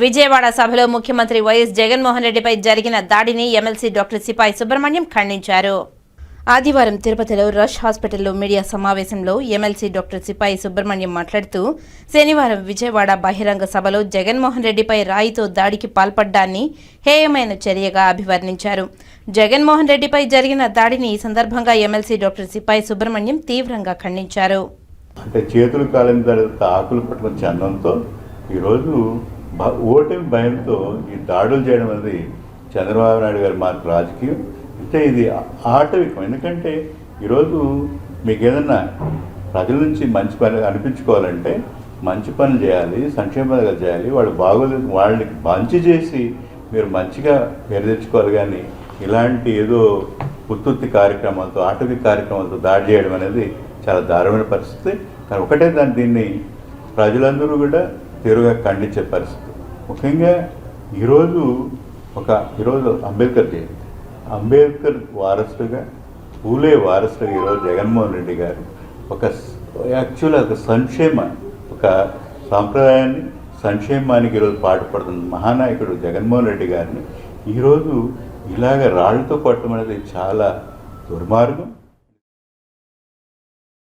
విజయవాడ సభలో ముఖ్యమంత్రి వైఎస్ జగన్మోహన్ రెడ్డిపై జరిగిన దాడిని ఎమ్మెల్సీ డాక్టర్ సిపాయి సుబ్రహ్మణ్యం ఖండించారు. ఆదివారం తిరుపతిలో రష్ హాస్పిటల్లో మీడియా సమావేశంలో ఎమ్మెల్సీ డాక్టర్ సిపాయి సుబ్రహ్మణ్యం మాట్లాడుతూ శనివారం విజయవాడ బహిరంగ సభలో జగన్మోహన్ రెడ్డిపై రాయితో దాడికి పాల్పడ్డాన్ని హేయమైన చర్యగా అభివర్ణించారు. జగన్మోహన్ రెడ్డిపై జరిగిన దాడిని ఈ సందర్భంగా ఎమ్మెల్సీ డాక్టర్ సిపాయి సుబ్రహ్మణ్యం తీవ్రంగా ఖండించారు. అంటే చేతులు కాలిన తర్వాత ఆకులు పట్టుకున్న చందంతో ఈరోజు ఓటమి భయంతో ఈ దాడులు చేయడం అనేది చంద్రబాబు నాయుడు గారి మార్పు రాజకీయం. అంటే ఇది ఆటవికం. ఎందుకంటే ఈరోజు మీకు ఏదన్నా ప్రజల నుంచి మంచి పని అనిపించుకోవాలంటే మంచి పనులు చేయాలి సంక్షేమ పథకాలు చేయాలి వాళ్ళు బాగోలేదు వాళ్ళకి మంచి చేసి మీరు మంచిగా పేరు తెచ్చుకోవాలి కానీ ఇలాంటి ఏదో ఉత్తుత్తి కార్యక్రమాలతో ఆటవిక కార్యక్రమాలతో దాడి చేయడం అనేది చాలా దారుణమైన పరిస్థితి. కానీ ఒకటే దాన్ని దీన్ని ప్రజలందరూ కూడా తీరుగా ఖండించే పరిస్థితి. ముఖ్యంగా ఈరోజు ఒక ఈరోజు అంబేద్కర్ జయంతి. అంబేద్కర్ వారసుడుగా పూలే వారసుడుగా ఈరోజు జగన్మోహన్ రెడ్డి గారు ఒక యాక్చువల్ ఒక సంక్షేమ ఒక సాంప్రదాయాన్ని సంక్షేమానికి ఈరోజు పాటుపడుతున్న మహానాయకుడు జగన్మోహన్ రెడ్డి గారిని ఈరోజు ఇలాగ రాళ్ళతో కొట్టడం అనేది చాలా దుర్మార్గం.